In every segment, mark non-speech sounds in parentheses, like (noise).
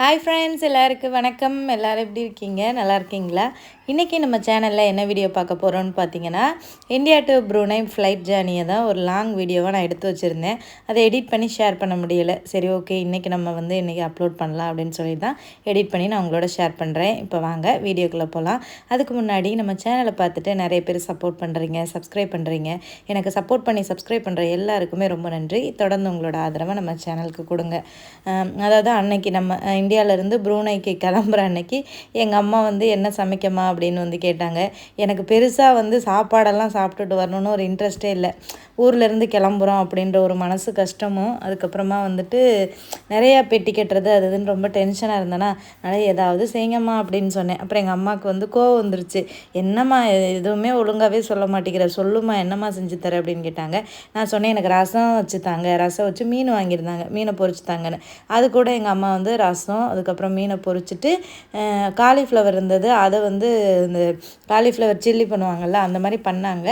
Hi friends எல்லாருக்கும் வணக்கம். எல்லோரும் எப்படி இருக்கீங்க? நல்லா இருக்கீங்களா? இன்றைக்கி நம்ம சேனலில் என்ன வீடியோ பார்க்க போகிறோம்னு பார்த்தீங்கன்னா இந்தியா டு ப்ரூனை ஃப்ளைட் ஜேர்னியை தான் ஒரு லாங் வீடியோவாக நான் எடுத்து வச்சுருந்தேன். அதை எடிட் பண்ணி ஷேர் பண்ண முடியலை. சரி ஓகே இன்றைக்கி நம்ம வந்து இன்றைக்கி அப்லோட் பண்ணலாம் அப்படின்னு சொல்லி தான் எடிட் பண்ணி நான் உங்களோட ஷேர் பண்ணுறேன் இப்போ வாங்க வீடியோக்குள்ளே போகலாம் அதுக்கு முன்னாடி நம்ம சேனலை பார்த்துட்டு நிறைய பேர் சப்போர்ட் பண்ணுறீங்க சப்ஸ்கிரைப் பண்ணுறீங்க எனக்கு சப்போர்ட் பண்ணி சப்ஸ்கிரைப் பண்ணுற எல்லாருக்குமே ரொம்ப நன்றி. தொடர்ந்து உங்களோட ஆதரவை நம்ம சேனலுக்கு கொடுங்க. அதாவது அன்னைக்கு நம்ம இந்தியாவிலேருந்து ப்ரூனைக்கு கிளம்புற அன்னைக்கு எங்கள் அம்மா வந்து என்ன சமைக்கமா அப்படின்னு வந்து கேட்டாங்க. எனக்கு பெருசாக வந்து சாப்பாடெல்லாம் சாப்பிட்டுட்டு வரணும்னு ஒரு இன்ட்ரெஸ்ட்டே இல்லை. ஊர்லேருந்து கிளம்புறோம் அப்படின்ற ஒரு மனசு கஷ்டமும் அதுக்கப்புறமா வந்துட்டு நிறையா பெட்டி கட்டுறது அது இதுன்னு ரொம்ப டென்ஷனாக இருந்தேன்னா அதனால் ஏதாவது செய்யுங்கம்மா அப்படின்னு சொன்னேன். அப்புறம் எங்கள் அம்மாவுக்கு வந்து கோவம் வந்துருச்சு. என்னம்மா எதுவுமே ஒழுங்காகவே சொல்ல மாட்டேங்கிற. சொல்லுமா என்னம்மா செஞ்சு தர? அப்படின்னு கேட்டாங்க. நான் சொன்னேன் எனக்கு ரசம் வச்சு தாங்க. ரசம் வச்சு மீன் வாங்கியிருந்தாங்க. மீனை பொறிச்சு தாங்கன்னு. அது கூட எங்கள் அம்மா வந்து ரசம் அதுக்கப்புறம் மீனை பொறிச்சிட்டு காலிஃப்ளவர் இருந்தது அதை வந்து இந்த காலிஃப்ளவர் சில்லி பண்ணுவாங்கள்ல அந்த மாதிரி பண்ணாங்க.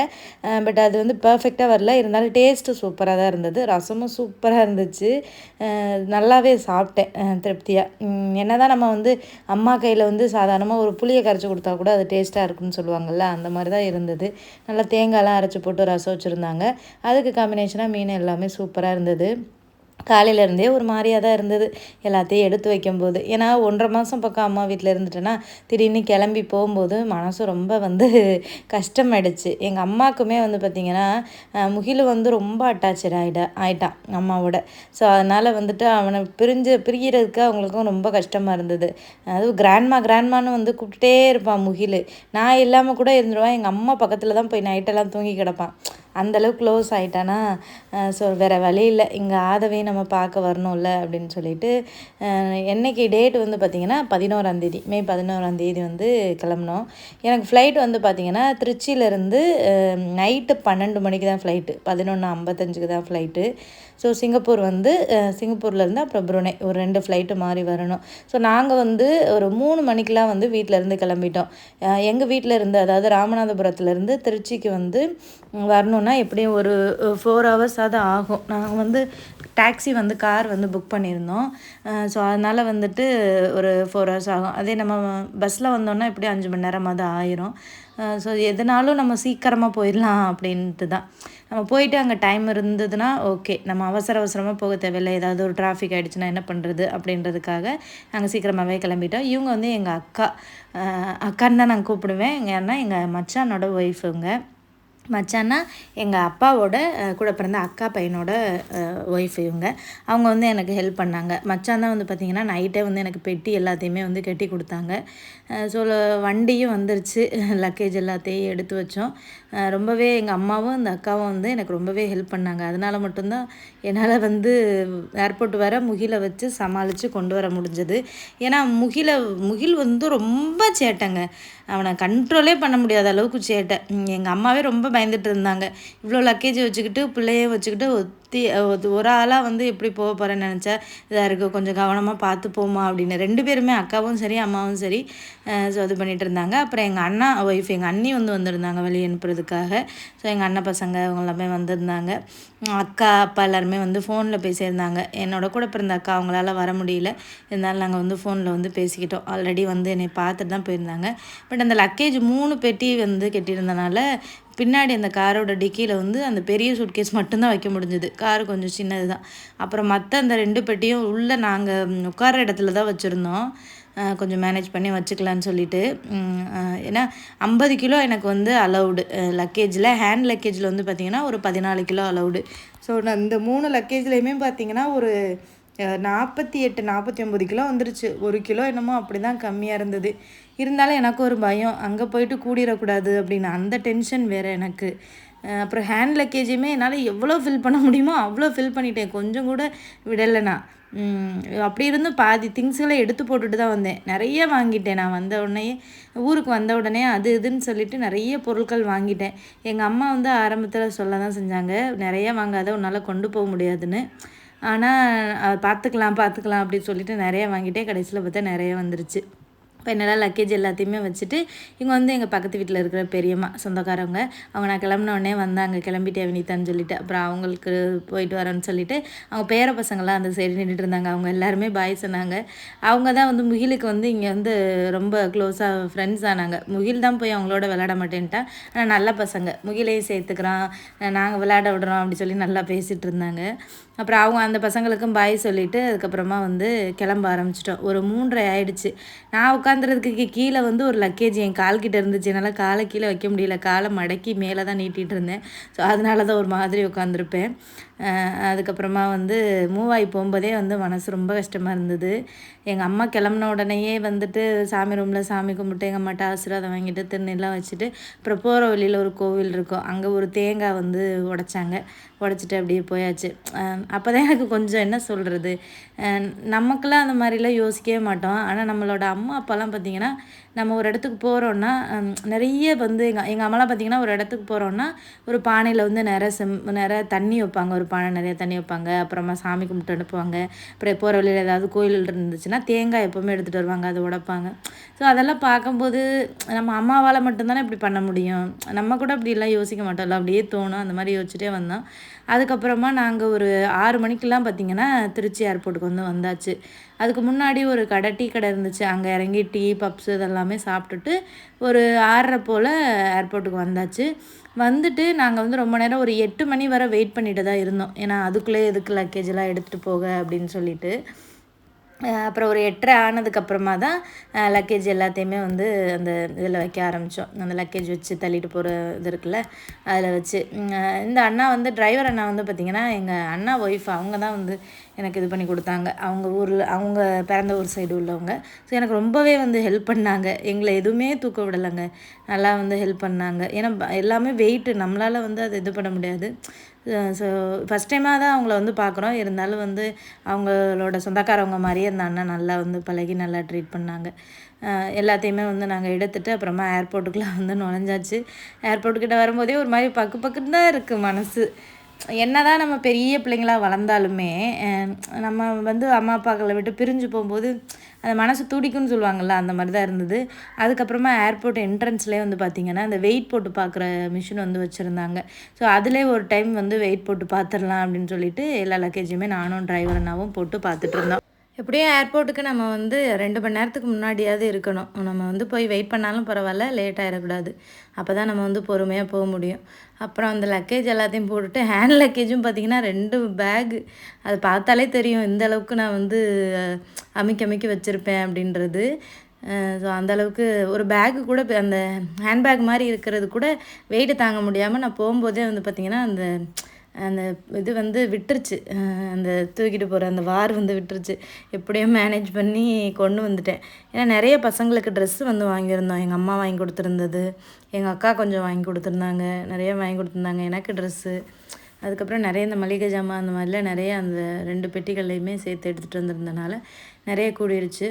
பட் அது வந்து பர்ஃபெக்டாக வரல. இருந்தாலும் டேஸ்ட்டு சூப்பராக தான் இருந்தது. ரசமும் சூப்பராக இருந்துச்சு. நல்லாவே சாப்பிட்டேன். திருப்தியாக என்ன தான் நம்ம வந்து அம்மா கையில் வந்து சாதாரணமாக ஒரு புளியை கரைச்சி கொடுத்தா கூட அது டேஸ்ட்டாக இருக்குன்னு சொல்லுவாங்கள்ல அந்த மாதிரி தான் இருந்தது. நல்லா தேங்காய்லாம் அரைச்சி போட்டு ரசம் வச்சுருந்தாங்க. அதுக்கு காம்பினேஷனாக மீன் எல்லாமே சூப்பராக இருந்தது. காலையிலேருந்தே ஒரு மாதிரியாக தான் இருந்தது. எல்லாத்தையும் எடுத்து வைக்கும்போது. ஏன்னா ஒன்றரை மாதம் பக்கம் அம்மா வீட்டில் இருந்துட்டேன்னா திடீர்னு கிளம்பி போகும்போது மனசு ரொம்ப வந்து (laughs) கஷ்டமாயிடுச்சு. எங்கள் அம்மாவுக்குமே வந்து பார்த்திங்கன்னா முகில் வந்து ரொம்ப அட்டாச்சு ஆகிட ஆயிட்டான் அம்மாவோட. ஸோ அதனால் வந்துட்டு அவனை பிரிஞ்சு பிரிகிறதுக்கு அவங்களுக்கும் ரொம்ப கஷ்டமாக இருந்தது. அதுவும் கிராண்ட்மா கிராண்ட்மான்னு வந்து கூப்பிட்டுட்டே இருப்பான் முகில். நான் இல்லாமல் கூட இருந்துருவான். எங்கள் அம்மா பக்கத்தில் தான் போய் நைட்டெல்லாம் தூங்கி கிடப்பான். அந்தளவுக்கு க்ளோஸ் ஆகிட்டானா ஸோ வேறு வழி இல்லை. இங்கே ஆதவே நம்ம பார்க்க வரணும்ல அப்படின்னு சொல்லிட்டு என்றைக்கு டேட் வந்து பார்த்திங்கன்னா பதினோராந்தேதி மே பதினோராந்தேதி வந்து கிளம்புனோம். எனக்கு ஃப்ளைட் வந்து பார்த்திங்கன்னா திருச்சியிலேருந்து நைட்டு பன்னெண்டு மணிக்கு தான் ஃப்ளைட்டு பதினொன்று ஐம்பத்தஞ்சுக்கு தான் ஃப்ளைட்டு ஸோ சிங்கப்பூர் வந்து சிங்கப்பூர்லேருந்து அப்புறம் புருனே ஒரு ரெண்டு ஃப்ளைட்டு மாறி வரணும். ஸோ நாங்கள் வந்து ஒரு மூணு மணிக்கெலாம் வந்து வீட்டிலேருந்து கிளம்பிட்டோம். எங்கள் வீட்டில் இருந்து அதாவது ராமநாதபுரத்துலேருந்து திருச்சிக்கு வந்து வரணுன்னா எப்படியும் ஒரு ஃபோர் ஹவர்ஸாக தான் ஆகும். நாங்கள் வந்து டாக்ஸி வந்து கார் வந்து புக் பண்ணியிருந்தோம். ஸோ அதனால் வந்துட்டு ஒரு ஃபோர் ஹவர்ஸ் ஆகும். அதே நம்ம பஸ்ஸில் வந்தோன்னா எப்படியும் அஞ்சு மணி நேரமாக தான் ஆயிரும் ஸோ எதனாலும் நம்ம சீக்கிரமாக போயிடலாம் அப்படின்ட்டு தான் நம்ம போயிட்டு அங்கே டைம் இருந்ததுன்னா ஓகே நம்ம அவசர அவசரமாக போக தேவையில்லை. ஏதாவது ஒரு டிராஃபிக் ஆகிடுச்சுன்னா என்ன பண்ணுறது அப்படின்றதுக்காக நாங்கள் சீக்கிரமாகவே கிளம்பிட்டோம். இவங்க வந்து எங்கள் அக்கா. அக்கான்னு தான் நான் கூப்பிடுவேன். ஏன்னா எங்கள் மச்சானோட ஒய்ஃபுங்க மச்சான்னா எங்கள் அப்பாவோட கூட பிறந்த அக்கா பையனோட ஒய்ஃப் இவங்க. அவங்க வந்து எனக்கு ஹெல்ப் பண்ணாங்க. மச்சான் தான் வந்து பார்த்திங்கன்னா நைட்டே வந்து எனக்கு பெட்டி எல்லாத்தையுமே வந்து கட்டி கொடுத்தாங்க. ஸோ வண்டியும் வந்துருச்சு. (laughs) லக்கேஜ் எல்லாத்தையும் எடுத்து வச்சோம். ரொம்பவே எங்கள் அம்மாவும் இந்த அக்காவும் வந்து எனக்கு ரொம்பவே ஹெல்ப் பண்ணாங்க. அதனால் மட்டும்தான் என்னால் வந்து ஏர்போர்ட் வர முகிலை வச்சு சமாளித்து கொண்டு வர முடிஞ்சது. ஏன்னா முகில முகில் வந்து ரொம்ப சேட்டைங்க. அவனை கண்ட்ரோலே பண்ண முடியாத அளவுக்கு சேட்டை. எங்கள் அம்மாவே ரொம்ப பயந்துட்டு இருந்தாங்க. இவ்வளோ லக்கேஜ் வச்சுக்கிட்டு பிள்ளைய வச்சுக்கிட்டு தி ஒரு ஆளாக வந்து எப்படி போக போகிறேன்னு நினச்சா இதாக இருக்குது கொஞ்சம் கவனமாக பார்த்து போமா அப்படின்னு. ரெண்டு பேருமே அக்காவும் சரி அம்மாவும் சரி ஸோ இது பண்ணிகிட்டு இருந்தாங்க. அப்புறம் எங்கள் அண்ணா ஒய்ஃப் எங்கள் அண்ணி வந்து வந்திருந்தாங்க வெளியே அனுப்புறதுக்காக. ஸோ எங்கள் அண்ணன் பசங்க அவங்க எல்லாமே வந்திருந்தாங்க. அக்கா அப்பா எல்லாருமே வந்து ஃபோனில் பேசியிருந்தாங்க. என்னோட கூட பிறந்த அக்கா அவங்களால வர முடியல. இருந்தாலும் நாங்கள் வந்து ஃபோனில் வந்து பேசிக்கிட்டோம். ஆல்ரெடி வந்து என்னை பார்த்துட்டு தான் போயிருந்தாங்க. பட் அந்த லக்கேஜ் மூணு பெட்டி வந்து கட்டியிருந்தனால பின்னாடி அந்த காரோட டிக்கியில் வந்து அந்த பெரிய சூட்கேஸ் மட்டும்தான் வைக்க முடிஞ்சது. கார் கொஞ்சம் சின்னது தான் அப்புறம் மற்ற அந்த ரெண்டு பெட்டியும் உள்ளே நாங்கள் உட்கார இடத்துல தான் வச்சுருந்தோம். கொஞ்சம் மேனேஜ் பண்ணி வச்சுக்கலான்னு சொல்லிட்டு ஏன்னா ஐம்பது கிலோ எனக்கு வந்து அலௌடு லக்கேஜில் ஹேண்ட் லக்கேஜில் வந்து பார்த்திங்கன்னா ஒரு பதினாலு கிலோ அலௌடு ஸோ நான் இந்த மூணு லக்கேஜ்லேயுமே பார்த்திங்கன்னா ஒரு நாற்பத்தி எட்டு நாற்பத்தி ஒம்பது கிலோ வந்துருச்சு. ஒரு கிலோ என்னமோ அப்படி தான் கம்மியாக இருந்தது. இருந்தாலும் எனக்கு ஒரு பயம். அங்கே போயிட்டு கூடிடக்கூடாது அப்படின்னு. அந்த டென்ஷன் வேறு எனக்கு. அப்புறம் ஹேண்ட் லக்கேஜுமே என்னால் எவ்வளோ ஃபில் பண்ண முடியுமோ அவ்வளோ ஃபில் பண்ணிட்டேன். கொஞ்சம் கூட விடலை நான். அப்படி இருந்தும் பாதி திங்ஸ்களை எடுத்து போட்டுட்டு தான் வந்தேன். நிறைய வாங்கிட்டேன் நான் வந்த உடனே. ஊருக்கு வந்த உடனே அது இதுன்னு சொல்லிட்டு நிறைய பொருட்கள் வாங்கிட்டேன். எங்கள் அம்மா வந்து ஆரம்பத்தில் சொல்ல தான் செஞ்சாங்க. நிறைய வாங்காத உன்னால் கொண்டு போக முடியாதுன்னு. ஆனால் பார்த்துக்கலாம் பார்த்துக்கலாம் அப்படின்னு சொல்லிட்டு நிறைய வாங்கிட்டே கடைசியில் பார்த்தா நிறைய வந்துருச்சு. ஃபைனலாக லக்கேஜ் எல்லாத்தையுமே வச்சுட்டு இங்கே வந்து எங்கள் பக்கத்து வீட்டில் இருக்கிற பெரியம்மா சொந்தக்காரவங்க அவங்க நான் கிளம்புன உடனே வந்தாங்க கிளம்பிட்டே வினிதான்னு சொல்லிட்டு அப்புறம் அவங்களுக்கு போயிட்டு வரேன்னு சொல்லிட்டு அவங்க பேர பசங்களாம் அந்த சைடு நின்றுட்டு இருந்தாங்க. அவங்க எல்லாருமே பாய் சொன்னாங்க. அவங்க தான் வந்து முகிலுக்கு வந்து இங்கே வந்து ரொம்ப க்ளோஸாக ஃப்ரெண்ட்ஸ் ஆனாங்க. முகில் தான் போய் அவங்களோட விளையாட மாட்டேன்ட்டா ஆனால் நல்ல பசங்க. முகிலையும் சேர்த்துக்கிறான். நாங்கள் விளையாட விடுறோம் அப்படி சொல்லி நல்லா பேசிகிட்டு இருந்தாங்க. அப்புறம் அவங்க அந்த பசங்களுக்கும் பாய் சொல்லிவிட்டு அதுக்கப்புறமா வந்து கிளம்ப ஆரம்பிச்சிட்டோம். ஒரு மூன்றரை ஆயிடுச்சு. நான் உட்காந்துறதுக்கு கீழே வந்து ஒரு லக்கேஜ் என் கால்கிட்ட இருந்துச்சு. என்னால் காலை கீழே வைக்க முடியல. காலை மடக்கி மேலே தான் நீட்டிகிட்டு இருந்தேன். ஸோ அதனால தான் ஒரு மாதிரி உட்காந்துருப்பேன் அதுக்கப்புறமா வந்து மூவாய் போகும்போதே வந்து மனசு ரொம்ப கஷ்டமாக இருந்தது. எங்கள் அம்மா கிளம்புன உடனேயே வந்துட்டு சாமி ரூமில் சாமி கும்பிட்டு எங்கள் அம்மாட்ட ஆசீர்வாதம் வாங்கிட்டு திருநெல்லாம் வச்சுட்டு அப்புறம் போகிற வழியில் ஒரு கோவில் இருக்கும். அங்கே ஒரு தேங்காய் வந்து உடைச்சாங்க. உடச்சிட்டு அப்படியே போயாச்சு. அப்போ தான் எனக்கு கொஞ்சம் என்ன சொல்கிறது நமக்கெல்லாம் அந்த மாதிரிலாம் யோசிக்கவே மாட்டோம். ஆனால் நம்மளோட அம்மா அப்பாலாம் பார்த்திங்கன்னா நம்ம ஒரு இடத்துக்கு போகிறோன்னா நிறைய வந்து எங்கள் எங்கள் அம்மாலாம் பார்த்திங்கன்னா ஒரு இடத்துக்கு போகிறோன்னா ஒரு பானையில் வந்து நிறைய செம் நிறைய தண்ணி வைப்பாங்க. ஒரு பானை நிறைய தண்ணி வைப்பாங்க. அப்புறமா சாமி கும்பிட்டு அனுப்புவாங்க. அப்புறம் போகிற வழியில் ஏதாவது கோயில் இருந்துச்சுன்னா தேங்காய் எப்போவுமே எடுத்துகிட்டு வருவாங்க. அதை உடைப்பாங்க. ஸோ அதெல்லாம் பார்க்கும்போது நம்ம அம்மாவால் மட்டும்தானே இப்படி பண்ண முடியும். நம்ம கூட அப்படிலாம் யோசிக்க மாட்டோம்ல. அப்படியே தோணும். அந்த மாதிரி யோசிச்சுட்டே வந்தோம். அதுக்கப்புறமா நாங்கள் ஒரு ஆறு மணிக்கெலாம் பார்த்திங்கன்னா திருச்சி ஏர்போர்ட்டுக்கு வந்து வந்தாச்சு. அதுக்கு முன்னாடி ஒரு கடை டீ கடை இருந்துச்சு. அங்கே இறங்கி டீ பப்ஸ் இதெல்லாமே சாப்பிட்டுட்டு ஒரு ஆறரை போல் ஏர்போர்ட்டுக்கு வந்தாச்சு. வந்துட்டு நாங்கள் வந்து ரொம்ப நேரம் ஒரு எட்டு மணி வரை வெயிட் பண்ணிட்டு தான் இருந்தோம். ஏன்னா அதுக்குள்ளே எதுக்கு லக்கேஜெல்லாம் எடுத்துகிட்டு போக அப்படின்னு சொல்லிட்டு. அப்புறம் ஒரு எட்டரை ஆனதுக்கப்புறமா தான் லக்கேஜ் எல்லாத்தையுமே வந்து அந்த இதில் வைக்க ஆரம்பித்தோம் அந்த லக்கேஜ் வச்சு தள்ளிட்டு போகிற இது இருக்குல்ல அதில் வச்சு. இந்த அண்ணா வந்து டிரைவர் அண்ணா வந்து பார்த்திங்கன்னா எங்கள் அண்ணா ஒய்ஃப் அவங்க தான் வந்து எனக்கு இது பண்ணி கொடுத்தாங்க. அவங்க ஊரில் அவங்க பிறந்த ஊர் சைடு உள்ளவங்க. ஸோ எனக்கு ரொம்பவே வந்து ஹெல்ப் பண்ணாங்க. எங்களை எதுவுமே தூக்க விடலைங்க. நல்லா வந்து ஹெல்ப் பண்ணாங்க. ஏன்னா எல்லாமே வெயிட்டு நம்மளால் வந்து அதை இது பண்ண முடியாது. ஸோ ஃபஸ்ட் டைமாக தான் அவங்கள வந்து பார்க்குறோம். இருந்தாலும் வந்து அவங்களோட சொந்தக்காரவங்க மாதிரியே அந்த அண்ணன் நல்லா வந்து பழகி நல்லா ட்ரீட் பண்ணாங்க. எல்லாத்தையுமே வந்து நாங்கள் எடுத்துகிட்டு அப்புறமா ஏர்போர்ட்டுக்குள்ளே வந்து நுழைஞ்சாச்சு. ஏர்போர்ட்டுக்கிட்ட வரும்போதே ஒரு மாதிரி பக்கு பக்குன்னு தான் இருக்குது மனசு. என்ன தான் நம்ம பெரிய பிள்ளைங்களாக வளர்ந்தாலுமே நம்ம வந்து அம்மா அப்பாக்களை விட்டு பிரிஞ்சு போகும்போது அந்த மனசு துடிக்கும்னு சொல்லுவாங்கள்ல அந்த மாதிரி தான் இருந்தது. அதுக்கப்புறமா ஏர்போர்ட் என்ட்ரன்ஸ்லேயே வந்து பார்த்திங்கன்னா அந்த வெயிட் போட்டு பார்க்குற மிஷின் வந்து வச்சுருந்தாங்க. ஸோ அதிலே ஒரு டைம் வந்து வெயிட் போட்டு பார்த்துடலாம் அப்படின்னு சொல்லிட்டு எல்லா லக்கேஜுமே நானும் டிரைவர் அண்ணாவும் போட்டு பார்த்துட்டு இருந்தோம். எப்படியும் ஏர்போர்ட்டுக்கு நம்ம வந்து ரெண்டு மணி நேரத்துக்கு முன்னாடியாவது இருக்கணும். நம்ம வந்து போய் வெயிட் பண்ணாலும் பரவாயில்ல லேட் ஆகிடக்கூடாது அப்போ தான் நம்ம வந்து பொறுமையாக போக முடியும். அப்புறம் அந்த லக்கேஜ் எல்லாத்தையும் போட்டுட்டு ஹேண்ட் லக்கேஜும் பார்த்திங்கன்னா ரெண்டு பேகு அது பார்த்தாலே தெரியும் இந்த அளவுக்கு நான் வந்து அமைக்க அமைக்க வச்சுருப்பேன் அப்படின்றது. ஸோ அந்தளவுக்கு ஒரு பேக்கு கூட அந்த ஹேண்ட்பேக் மாதிரி இருக்கிறது கூட வெயிட்டு தாங்க முடியாமல் நான் போகும்போதே வந்து பார்த்திங்கன்னா அந்த அந்த இது வந்து விட்டுருச்சு. அந்த தூக்கிட்டு போகிற அந்த வார் வந்து விட்டுருச்சு. எப்படியோ மேனேஜ் பண்ணி கொண்டு வந்துட்டேன். ஏன்னா நிறைய பசங்களுக்கு ட்ரெஸ்ஸு வந்து வாங்கியிருந்தோம். எங்கள் அம்மா வாங்கி கொடுத்துருந்தது. எங்கள் அக்கா கொஞ்சம் வாங்கி கொடுத்துருந்தாங்க. நிறைய வாங்கி கொடுத்துருந்தாங்க. எனக்கு ட்ரெஸ்ஸு அதுக்கப்புறம் நிறைய இந்த மளிகை ஜாமான் அந்த மாதிரிலாம் நிறைய அந்த ரெண்டு பெட்டிகள்லையுமே சேர்த்து எடுத்துகிட்டு வந்திருந்தனால நிறைய கூடிருச்சு.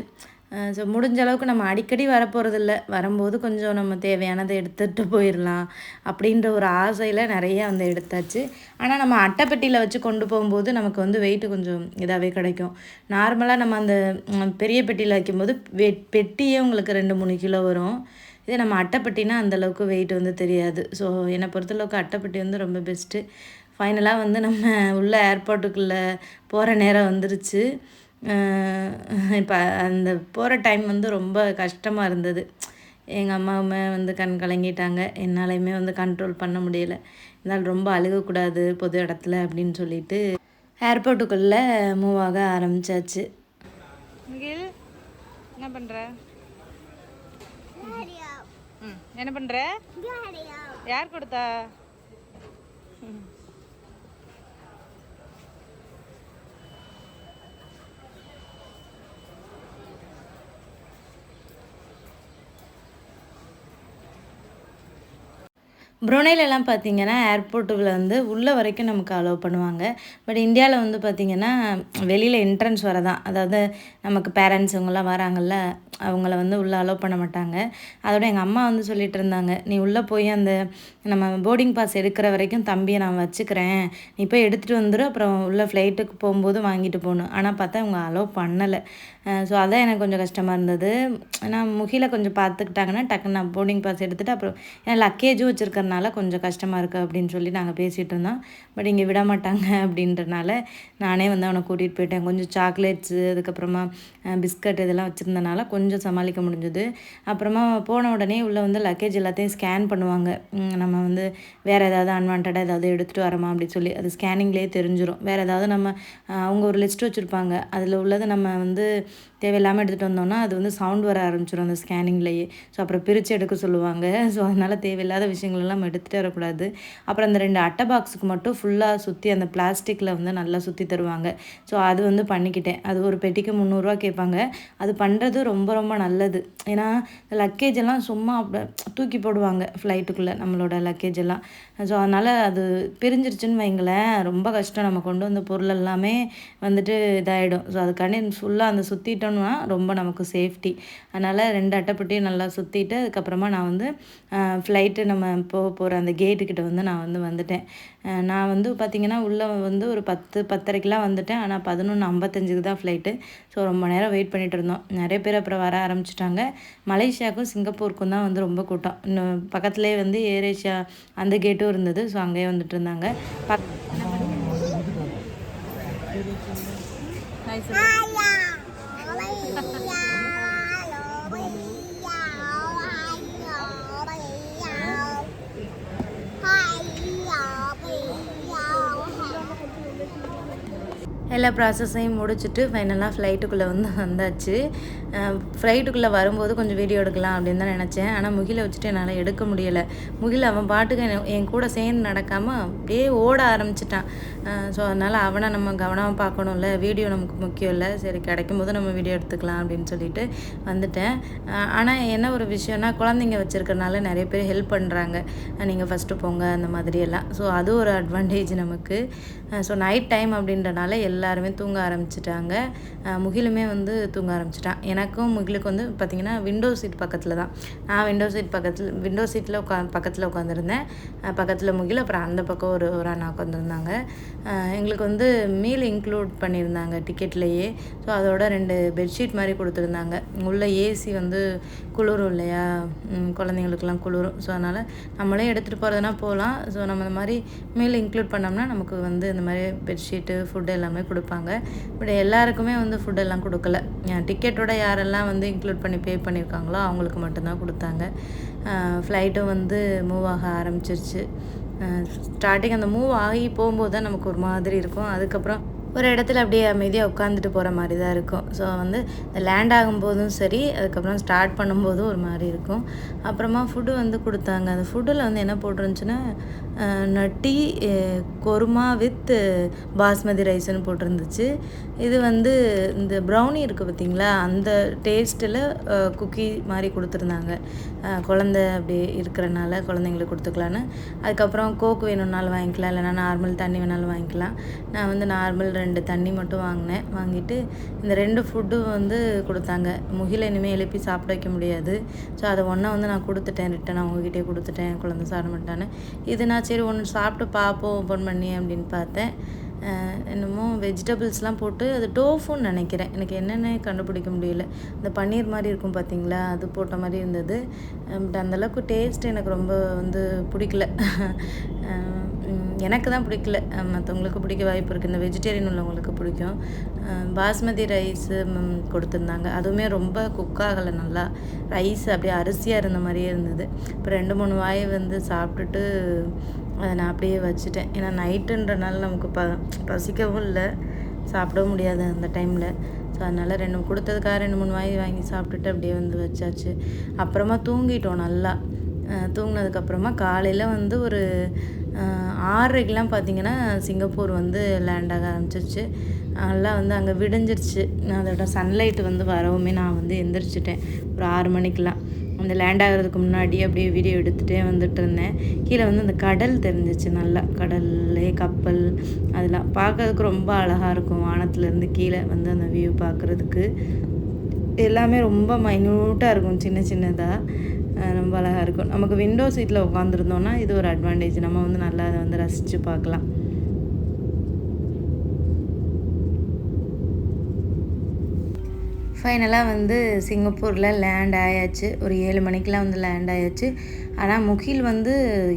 ஸோ முடிஞ்ச அளவுக்கு நம்ம அடிக்கடி வரப்போகிறதில்ல வரும்போது கொஞ்சம் நம்ம தேவையானதை எடுத்துகிட்டு போயிடலாம் அப்படின்ற ஒரு ஆசையில் நிறைய வந்து எடுத்தாச்சு. ஆனால் நம்ம அட்டைப்பெட்டியில் வச்சு கொண்டு போகும்போது நமக்கு வந்து வெயிட்டு கொஞ்சம் இதாகவே கிடைக்கும். நார்மலாக நம்ம அந்த பெரிய பெட்டியில் வைக்கும்போது வெ பெட்டியே உங்களுக்கு ரெண்டு மூணு கிலோ வரும். இதே நம்ம அட்டைப்பெட்டினா அந்தளவுக்கு வெயிட் வந்து தெரியாது. ஸோ என்னை பொறுத்தளவுக்கு அட்டைப்பெட்டி வந்து ரொம்ப பெஸ்ட்டு ஃபைனலாக வந்து நம்ம உள்ள ஏர்போர்ட்டுக்குள்ளே போகிற நேரம் வந்துருச்சு. இப்போ அந்த போகிற டைம் வந்து ரொம்ப கஷ்டமாக இருந்தது. எங்கள் அம்மாவுமே வந்து கண் கலங்கிட்டாங்க. என்னாலையுமே வந்து கண்ட்ரோல் பண்ண முடியலை. இருந்தாலும் ரொம்ப அழுகக்கூடாது பொது இடத்துல அப்படின்னு சொல்லிட்டு ஏர்போர்ட்டுக்குள்ளே மூவ் ஆக ஆரம்பித்தாச்சு என்ன பண்ணுற என்ன பண்ணுற யார் கொடுத்தா? புரோனைலலாம் பார்த்தீங்கன்னா ஏர்போர்ட்டுல வந்து உள்ளே வரைக்கும் நமக்கு அலோவ் பண்ணுவாங்க. பட் இந்தியாவில் வந்து பார்த்திங்கன்னா வெளியில் என்ட்ரன்ஸ் வரதான். அதாவது நமக்கு பேரண்ட்ஸ் இவங்கெல்லாம் வராங்கல்ல அவங்கள வந்து உள்ளே அலோவ் பண்ண மாட்டாங்க. அதோட எங்கள் அம்மா வந்து சொல்லிட்டு இருந்தாங்க நீ உள்ளே போய் அந்த நம்ம போர்டிங் பாஸ் எடுக்கிற வரைக்கும் தம்பியை நான் வச்சுக்கிறேன். நீ போய் எடுத்துகிட்டு வந்துடு அப்புறம் உள்ளே ஃப்ளைட்டுக்கு போகும்போது வாங்கிட்டு போகணும் ஆனால் பார்த்தா இவங்க அலோவ் பண்ணலை. ஸோ அதான் எனக்கு கொஞ்சம் கஷ்டமாக இருந்தது. ஏன்னா முகில கொஞ்சம் பார்த்துக்கிட்டாங்கன்னா டக்குன்னு நான் போர்டிங் பாஸ் எடுத்துகிட்டு அப்புறம் ஏன்னா லக்கேஜும் வச்சுருக்கறனால கொஞ்சம் கஷ்டமாக இருக்குது அப்படின்னு சொல்லி நாங்கள் பேசிகிட்டு இருந்தோம். பட் இங்கே விட மாட்டாங்க அப்படின்றனால நானே வந்து அவனை கூட்டிகிட்டு போயிட்டேன். கொஞ்சம் சாக்லேட்ஸு அதுக்கப்புறமா பிஸ்கட் இதெல்லாம் வச்சுருந்தனால கொஞ்சம் சமாளிக்க முடிஞ்சது. அப்புறமா போன உடனே உள்ளே வந்து லக்கேஜ் எல்லாத்தையும் ஸ்கேன் பண்ணுவாங்க. நம்ம வந்து வேறு ஏதாவது அன்வான்டாக ஏதாவது எடுத்துகிட்டு வரமா அப்படின்னு சொல்லி. அது ஸ்கேனிங்லேயே தெரிஞ்சிடும் வேறு ஏதாவது நம்ம அவங்க ஒரு லிஸ்ட் வச்சுருப்பாங்க. அதில் உள்ளதை நம்ம வந்து தேவையில்லாமல் எடுத்துகிட்டு வந்தோம்னா அது வந்து சவுண்ட் வர ஆரம்பிச்சிடும் அந்த ஸ்கேனிங்லேயே ஸோ அப்புறம் பிரித்து எடுக்க சொல்லுவாங்க. (laughs) ஸோ அதனால் தேவையில்லாத விஷயங்கள்லாம் நம்ம எடுத்துகிட்டு வரக்கூடாது. அப்புறம் அந்த ரெண்டு அட்டை பாக்ஸுக்கு மட்டும் ஃபுல்லாக சுற்றி அந்த பிளாஸ்டிக்கில் வந்து நல்லா சுற்றி தருவாங்க. ஸோ அது வந்து பண்ணிக்கிட்டேன். அது ஒரு பெட்டிக்கு முந்நூறுரூவா கேட்பாங்க. அது பண்ணுறது ரொம்ப ரொம்ப நல்லது. ஏன்னா லக்கேஜ் எல்லாம் சும்மா அப்படி தூக்கி போடுவாங்க ஃப்ளைட்டுக்குள்ளே நம்மளோட லக்கேஜ் எல்லாம். ஸோ அதனால் அது பிரிஞ்சிருச்சுன்னு வைங்களேன். ரொம்ப கஷ்டம். நம்ம கொண்டு வந்த பொருள் எல்லாமே வந்துட்டு இதாகிடும் ஸோ அதுக்காண்டி ஃபுல்லாக அந்த சுற்றிட்டோம்னா ரொம்ப நமக்கு சேஃப்டி அதனால் ரெண்டு அட்டைப்பட்டியும் நல்லா சுற்றிட்டு அதுக்கப்புறமா நான் வந்து ஃப்ளைட்டு நம்ம போக போகிற அந்த கேட்டுக்கிட்ட வந்து நான் வந்து வந்துட்டேன். நான் வந்து பார்த்திங்கன்னா உள்ளே வந்து ஒரு பத்து பத்தரைக்கெலாம் வந்துட்டேன். ஆனால் பதினொன்று ஐம்பத்தஞ்சுக்கு தான் ஃப்ளைட்டு ஸோ ரொம்ப நேரம் வெயிட் பண்ணிட்டு இருந்தோம். நிறைய பேர் அப்புறம் வர ஆரம்பிச்சிட்டாங்க. மலேசியாவுக்கும் சிங்கப்பூருக்கும் தான் வந்து ரொம்ப கூட்டம். இன்னும் பக்கத்துலேயே வந்து ஏரேஷியா அந்த கேட்டும் இருந்தது. ஸோ அங்கேயே வந்துட்டு இருந்தாங்க. பக் எல்லா ப்ராசஸையும் முடிச்சுட்டு ஃபைனலாக ஃப்ளைட்டுக்குள்ளே வந்து வந்தாச்சு. ஃப்ளைட்டுக்குள்ளே வரும்போது கொஞ்சம் வீடியோ எடுக்கலாம் அப்படின்னு தான் நினச்சேன். ஆனால் முகிலை வச்சுட்டு என்னால் எடுக்க முடியலை. முகில் அவன் பாட்டுக்கு என் கூட சேர்ந்து நடக்காமல் அப்படியே ஓட ஆரம்பிச்சிட்டான். ஸோ அதனால் அவனை நம்ம கவனமாக பார்க்கணும்ல. வீடியோ நமக்கு முக்கியம் இல்லை. சரி கிடைக்கும் போது நம்ம வீடியோ எடுத்துக்கலாம் அப்படின்னு சொல்லிட்டு வந்துட்டேன். ஆனால் என்ன ஒரு விஷயம்னா குழந்தைங்க வச்சுருக்கறனால நிறைய பேர் ஹெல்ப் பண்ணுறாங்க நீங்கள் ஃபஸ்ட்டு போங்க அந்த மாதிரி எல்லாம். ஸோ அது ஒரு அட்வான்டேஜ் நமக்கு. ஸோ நைட் டைம் அப்படின்றனால எல்லாருமே தூங்க ஆரம்பிச்சிட்டாங்க. முகிலுமே வந்து தூங்க ஆரம்பிச்சிட்டான். எனக்கும் முகிலுக்கு வந்து பார்த்திங்கன்னா விண்டோ சீட் பக்கத்தில் தான். நான் விண்டோ சீட் பக்கத்தில் விண்டோ சீட்டில் உட்கா பக்கத்தில் உட்காந்துருந்தேன் பக்கத்தில் முகில் அப்புறம் அந்த பக்கம் ஒரு ஒரு அண்ணா உட்காந்துருந்தாங்க எங்களுக்கு வந்து மீல் இன்க்ளூட் பண்ணியிருந்தாங்க டிக்கெட்லேயே ஸோ அதோட ரெண்டு பெட்ஷீட் மாதிரி கொடுத்துருந்தாங்க. உள்ள ஏசி வந்து குளிரும் இல்லையா? குழந்தைங்களுக்குலாம் குளிரும். ஸோ அதனால் நம்மளே எடுத்துகிட்டு போகிறதுனா போகலாம். ஸோ நம்ம இந்த மாதிரி மீல் இன்க்ளூட் பண்ணோம்னா நமக்கு வந்து இந்த மாதிரி பெட்ஷீட்டு ஃபுட்டு எல்லாமே கொடுப்பாங்க. பட் எல்லாருக்குமே வந்து ஃபுட் எல்லாம் கொடுக்கல. டிக்கெட்டோட யாரெல்லாம் வந்து இன்க்ளூட் பண்ணி பே பண்ணியிருக்காங்களோ அவங்களுக்கு மட்டும்தான் கொடுத்தாங்க. ஃப்ளைட்டும் வந்து மூவ் ஆக ஆரம்பிச்சிருச்சு. ஸ்டார்டிங் அந்த மூவ் ஆகி போகும்போது தான் நமக்கு ஒரு மாதிரி இருக்கும். அதுக்கப்புறம் ஒரு இடத்துல அப்படியே அமைதியாக உட்காந்துட்டு போகிற மாதிரி தான் இருக்கும். ஸோ வந்து இந்த லேண்ட் ஆகும்போதும் சரி அதுக்கப்புறம் ஸ்டார்ட் பண்ணும்போதும் ஒரு மாதிரி இருக்கும். அப்புறமா ஃபுட்டு வந்து கொடுத்தாங்க. அந்த ஃபுட்டில் வந்து என்ன போட்டிருந்துச்சுன்னா நட்டி கொருமா வித் பாஸ்மதி ரைஸ்னு போட்டிருந்துச்சு. இது வந்து இந்த ப்ரௌனி இருக்குது பார்த்திங்களா அந்த டேஸ்ட்டில் குக்கி மாதிரி கொடுத்துருந்தாங்க. குழந்த அப்படி இருக்கிறனால குழந்தைங்களுக்கு கொடுத்துக்கலான்னு அதுக்கப்புறம் கோக் வேணும்னாலும் வாங்கிக்கலாம் இல்லைனா நார்மல் தண்ணி வேணாலும் வாங்கிக்கலாம். நான் வந்து நார்மல் ரெண்டு ரெண்டு தண்ணி மட்டும் வாங்கினேன். வாங்கிட்டு இந்த ரெண்டு ஃபுட்டும் வந்து கொடுத்தாங்க. முகில இனிமேல் எழுப்பி சாப்பிட வைக்க முடியாது. ஸோ அதை ஒன்றா வந்து நான் கொடுத்துட்டேன். ரிட்டன் அவங்ககிட்டே கொடுத்துட்டேன். குழந்தை சாப்பிட மாட்டானே இது நான் சரி ஒன்று சாப்பிட்டு பார்ப்போம் ஓப்பன் பண்ணி அப்படின்னு பார்த்தேன். என்னமோ வெஜிடபிள்ஸ்லாம் போட்டு அது டோஃபுன்னு நினைக்கிறேன். எனக்கு என்னென்ன கண்டுபிடிக்க முடியல. இந்த பன்னீர் மாதிரி இருக்கும் பார்த்தீங்களா? அது போட்ட மாதிரி இருந்தது. பட் அந்தளவுக்கு டேஸ்ட் எனக்கு ரொம்ப வந்து பிடிக்கல. (laughs) எனக்கு தான் பிடிக்கல. மற்றவங்களுக்கு பிடிக்க வாய்ப்பு இருக்குது இந்த வெஜிடேரியன் உள்ளவங்களுக்கு பிடிக்கும். பாஸ்மதி ரைஸு கொடுத்துருந்தாங்க. அதுவுமே ரொம்ப குக் ஆகலை நல்லா. ரைஸ் அப்படியே அரிசியாக இருந்த மாதிரியே இருந்தது. இப்போ ரெண்டு மூணு வாய் வந்து சாப்பிட்டுட்டு அதை நான் அப்படியே வச்சுட்டேன். ஏன்னா நைட்டுன்றனால நமக்கு ப பசிக்கவும் இல்லை. சாப்பிடவும் முடியாது அந்த டைமில் ஸோ அதனால் ரெண்டு கொடுத்ததுக்காக ரெண்டு மூணு வாய் வாங்கி சாப்பிட்டுட்டு அப்படியே வந்து வச்சாச்சு. அப்புறமா தூங்கிட்டோம் நல்லா. தூங்கினதுக்கப்புறமா காலையில் வந்து ஒரு ஆறரைக்கெலாம் பார்த்தீங்கன்னா சிங்கப்பூர் வந்து லேண்ட் ஆக ஆரம்பிச்சிருச்சு. நல்லா வந்து அங்கே விடிஞ்சிருச்சு. அதோட சன்லைட் வந்து வரவுமே நான் வந்து எந்திரிச்சிட்டேன். ஒரு ஆறு மணிக்கெலாம் அந்த லேண்ட் ஆகிறதுக்கு முன்னாடி அப்படியே வீடியோ எடுத்துகிட்டே வந்துட்டு இருந்தேன். கீழே வந்து அந்த கடல் தெரிஞ்சிச்சு நல்லா. கடல்லே கப்பல் அதெல்லாம் பார்க்கறதுக்கு ரொம்ப அழகாக இருக்கும். வானத்துலேருந்து கீழே வந்து அந்த வியூ பார்க்குறதுக்கு. எல்லாமே ரொம்ப மைன்யூட்டாக இருக்கும். சின்ன சின்னதாக ரொம்ப அழகாக இருக்கும். நமக்கு விண்டோ சீட்டில் உட்காந்துருந்தோன்னா இது ஒரு அட்வான்டேஜ் நம்ம வந்து நல்லா அதை வந்து ரசித்து பார்க்கலாம். ஃபைனலாக வந்து சிங்கப்பூரில் லேண்ட் ஆயாச்சு. ஒரு ஏழு மணிக்கெலாம் வந்து லேண்ட் ஆயாச்சு. ஆனால் முகில் வந்து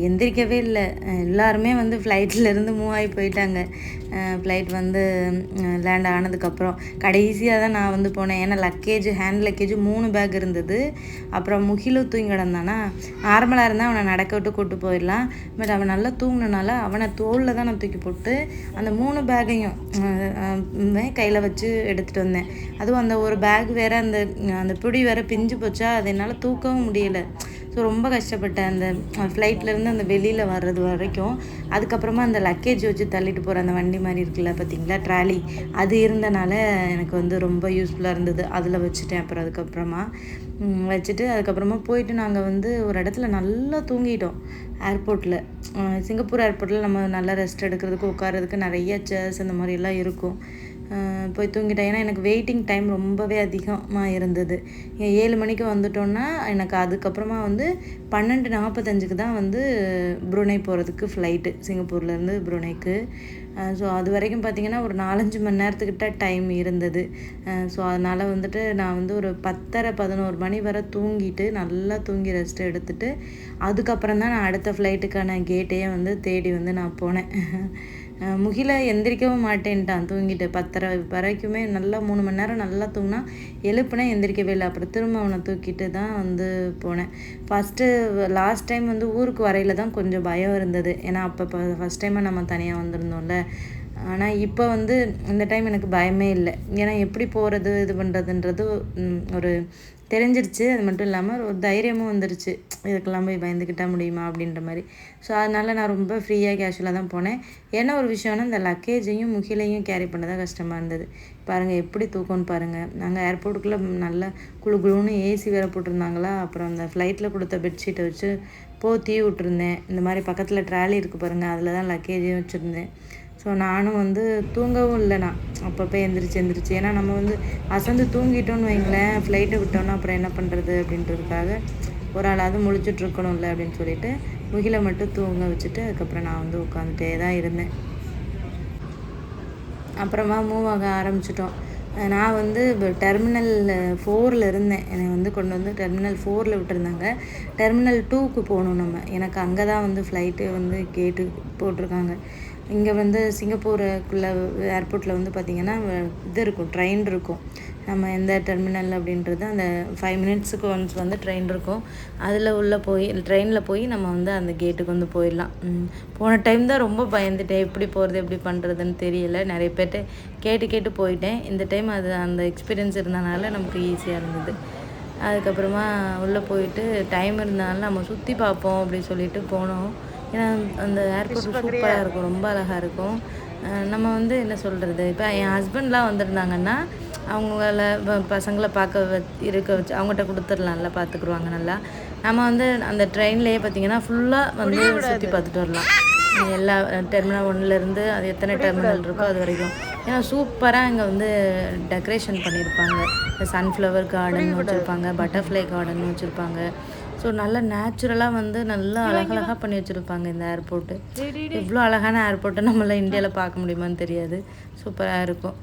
எந்திரிக்கவே இல்லை. எல்லாருமே வந்து ஃப்ளைட்லேருந்து மூவ் ஆகி போயிட்டாங்க. ஃப்ளைட் வந்து லேண்ட் ஆனதுக்கப்புறம். கடைசியாக தான் நான் வந்து போனேன். ஏன்னா லக்கேஜ் ஹேண்ட் லக்கேஜ் மூணு பேக் இருந்தது. அப்புறம் முகிலும் தூங்கி கிடந்தானா நார்மலாக இருந்தால் அவனை நடக்க விட்டு கூட்டு போயிடலாம். பட் அவன் நல்லா தூங்கினனால அவனை தோளில் தான் நான் தூக்கி போட்டு அந்த மூணு பேக்கையும் கையில் வச்சு எடுத்துகிட்டு வந்தேன். அதுவும் அந்த ஒரு பேக் வேறு அந்த அந்த பிடி வேறு பிஞ்சு போச்சா அது என்னால் தூக்கவும் முடியலை. ஸோ ரொம்ப கஷ்டப்பட்டேன். அந்த ஃப்ளைட்லேருந்து அந்த வெளியில் வர்றது வரைக்கும். அதுக்கப்புறமா அந்த லக்கேஜ் வச்சு தள்ளிட்டு போகிற அந்த வண்டி மாதிரி இருக்குல்ல பார்த்தீங்களா ட்ராலி அது இருந்தனால எனக்கு வந்து ரொம்ப யூஸ்ஃபுல்லாக இருந்தது. அதில் வச்சுட்டேன். அப்புறம் அதுக்கப்புறமா வச்சுட்டு அதுக்கப்புறமா போயிட்டு நாங்கள் வந்து ஒரு இடத்துல நல்லா தூங்கிட்டோம். ஏர்போர்ட்டில் சிங்கப்பூர் ஏர்போர்ட்டில் நம்ம நல்லா ரெஸ்ட் எடுக்கிறதுக்கு உட்காரதுக்கு நிறைய சேர்ஸ் அந்த மாதிரிலாம் இருக்கும். போய் தூங்கிட்டேன். ஏன்னா எனக்கு வெயிட்டிங் டைம் ரொம்பவே அதிகமாக இருந்தது. ஏழு மணிக்கு வந்துட்டோன்னா எனக்கு அதுக்கப்புறமா வந்து பன்னெண்டு நாற்பத்தஞ்சுக்கு தான் வந்து புருனை போகிறதுக்கு ஃப்ளைட்டு சிங்கப்பூர்லேருந்து புருனைக்கு. ஸோ அது வரைக்கும் பார்த்திங்கன்னா ஒரு நாலஞ்சு மணி நேரத்துக்கிட்ட டைம் இருந்தது. ஸோ அதனால் வந்துட்டு நான் வந்து ஒரு பத்தரை பதினோரு மணி வரை தூங்கிட்டு நல்லா தூங்கி ரெஸ்ட் எடுத்துகிட்டு அதுக்கப்புறம் தான் நான் அடுத்த ஃப்ளைட்டுக்கான கேட்டையே வந்து தேடி வந்து நான் போனேன். முகில எந்திரிக்கவும் மாட்டேன்ட்டான். தூங்கிட்டு. பத்தரை வரைக்குமே நல்லா மூணு மணி நேரம் நல்லா தூங்கினா எழுப்புனேன் எந்திரிக்கவே இல்லை. அப்புறம் திரும்ப அவனை தூக்கிட்டு தான் வந்து போனேன். ஃபஸ்ட்டு லாஸ்ட் டைம் வந்து ஊருக்கு வரையில் தான் கொஞ்சம் பயம் இருந்தது. ஏன்னா அப்போ இப்போ ஃபஸ்ட் டைமாக நம்ம தனியாக வந்திருந்தோம்ல. ஆனால் இப்போ வந்து இந்த டைம் எனக்கு பயமே இல்லை. ஏன்னா எப்படி போகிறது இது பண்ணுறதுன்றது ஒரு தெரிஞ்சிருச்சு. அது மட்டும் இல்லாமல் ஒரு தைரியமும் வந்துருச்சு. இதுக்கெல்லாம் போய் பயந்துக்கிட்டால் முடியுமா அப்படின்ற மாதிரி. ஸோ அதனால் நான் ரொம்ப ஃப்ரீயாக கேஷுவலாக தான் போனேன். என்ன ஒரு விஷயம்னா இந்த லக்கேஜையும் முகிலையும் கேரி பண்ண தான் கஷ்டமாக இருந்தது. பாருங்கள் எப்படி தூக்கம்னு பாருங்கள் நாங்கள் ஏர்போர்ட்டுக்குள்ளே நல்லா குழு குழுன்னு ஏசி வேறு போட்டிருந்தாங்களா? அப்புறம் அந்த ஃப்ளைட்டில் கொடுத்த பெட்ஷீட்டை வச்சு போத்தி விட்டுருந்தேன். இந்த மாதிரி பக்கத்தில் ட்ராலி இருக்குது பாருங்கள் அதில் தான் லக்கேஜையும் வச்சுருந்தேன். ஸோ நானும் வந்து தூங்கவும் இல்லை நான். அப்பப்போ எந்திரிச்சு எந்திரிச்சு. ஏன்னா நம்ம வந்து அசந்து தூங்கிட்டோன்னு வைங்களேன் ஃப்ளைட்டை விட்டோன்னா அப்புறம் என்ன பண்ணுறது அப்படின்றதுக்காக ஒரு ஆளாவது முழிச்சுட்டு இருக்கணும்ல அப்படின்னு சொல்லிட்டு முகில மட்டும் தூங்க வச்சுட்டு அதுக்கப்புறம் நான் வந்து உட்காந்துட்டே தான் இருந்தேன். அப்புறமா மூவ் ஆக ஆரம்பிச்சிட்டோம். நான் வந்து டெர்மினல் ஃபோரில் இருந்தேன். என்னை வந்து கொண்டு வந்து டெர்மினல் ஃபோரில் விட்டுருந்தாங்க. டெர்மினல் டூக்கு போகணும் நம்ம. எனக்கு அங்கே தான் வந்து ஃப்ளைட்டு வந்து கேட்டு போட்டிருக்காங்க. இங்கே வந்து சிங்கப்பூருக்குள்ளே ஏர்போர்ட்டில் வந்து பார்த்திங்கன்னா இது இருக்கும் ட்ரெயின் இருக்கும். நம்ம எந்த டெர்மினல் அப்படின்றது அந்த ஃபைவ் மினிட்ஸுக்கு ஒன்ஸ் வந்து ட்ரெயின் இருக்கும். அதில் உள்ளே போய் ட்ரெயினில் போய் நம்ம வந்து அந்த கேட்டுக்கு வந்து போயிடலாம். போன டைம் தான் ரொம்ப பயந்துட்டேன். எப்படி போகிறது எப்படி பண்ணுறதுன்னு தெரியல. நிறைய பேர்கிட்ட கேட்டு கேட்டு போயிட்டேன். இந்த டைம் அது அந்த எக்ஸ்பீரியன்ஸ் இருந்தனால நமக்கு ஈஸியாக இருந்தது. அதுக்கப்புறமா உள்ளே போயிட்டு டைம் இருந்தனால நம்ம சுற்றி பார்ப்போம் அப்படி சொல்லிட்டு போனோம். ஏன்னா அந்த ஏர்போர்ட் சூப்பராக இருக்கும் ரொம்ப அழகாக இருக்கும். நம்ம வந்து என்ன சொல்கிறது இப்போ என் ஹஸ்பண்ட்லாம் வந்திருந்தாங்கன்னா அவங்கள பசங்களை பார்க்க வ இருக்க வச்சு அவங்ககிட்ட கொடுத்துடலாம்ல பார்த்துக்குருவாங்க நல்லா. நம்ம வந்து அந்த ட்ரெயின்லேயே பார்த்தீங்கன்னா ஃபுல்லாக வந்து சுற்றி பார்த்துட்டு வரலாம். எல்லா டெர்மினல் ஒன்றுலேருந்து அது எத்தனை டெர்மினல் இருக்கோ அது வரைக்கும். ஏன்னா சூப்பராக இங்கே வந்து டெக்கரேஷன் பண்ணியிருப்பாங்க. சன்ஃப்ளவர் கார்டன் வச்சுருப்பாங்க பட்டர்ஃப்ளை கார்டன் வச்சுருப்பாங்க. ஸோ நல்லா நேச்சுரலாக வந்து நல்லா அழகழகாக பண்ணி வச்சுருப்பாங்க இந்த ஏர்போர்ட்டு இவ்வளோ அழகான ஏர்போர்ட்டை நம்மளால் இந்தியாவில் பார்க்க முடியுமான்னு தெரியாது. சூப்பராக இருக்கும்.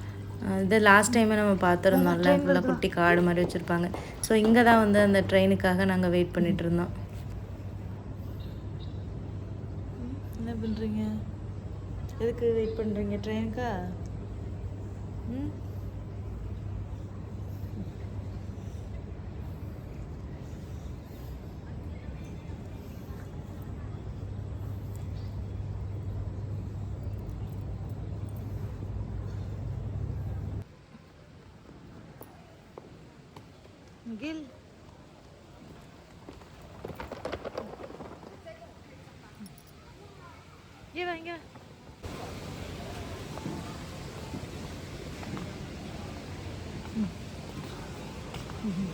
இது லாஸ்ட் டைமே நம்ம பார்த்துருந்தோம்ல ஃபுல்லாக குட்டி காடு மாதிரி வச்சுருப்பாங்க. ஸோ இங்கே தான் வந்து அந்த ட்ரெயினுக்காக நாங்கள் வெயிட் பண்ணிகிட்டு இருந்தோம். என்ன பண்ணுறீங்க எதுக்கு வெயிட் பண்ணுறீங்க ட்ரெயினுக்கா ம்? Gil. Inger va, Inger. Mm. Mm -hmm.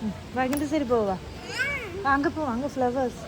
ம், வா இந்த சரி போவா அங்கே போ அங்கே ஃப்ளவர்ஸ்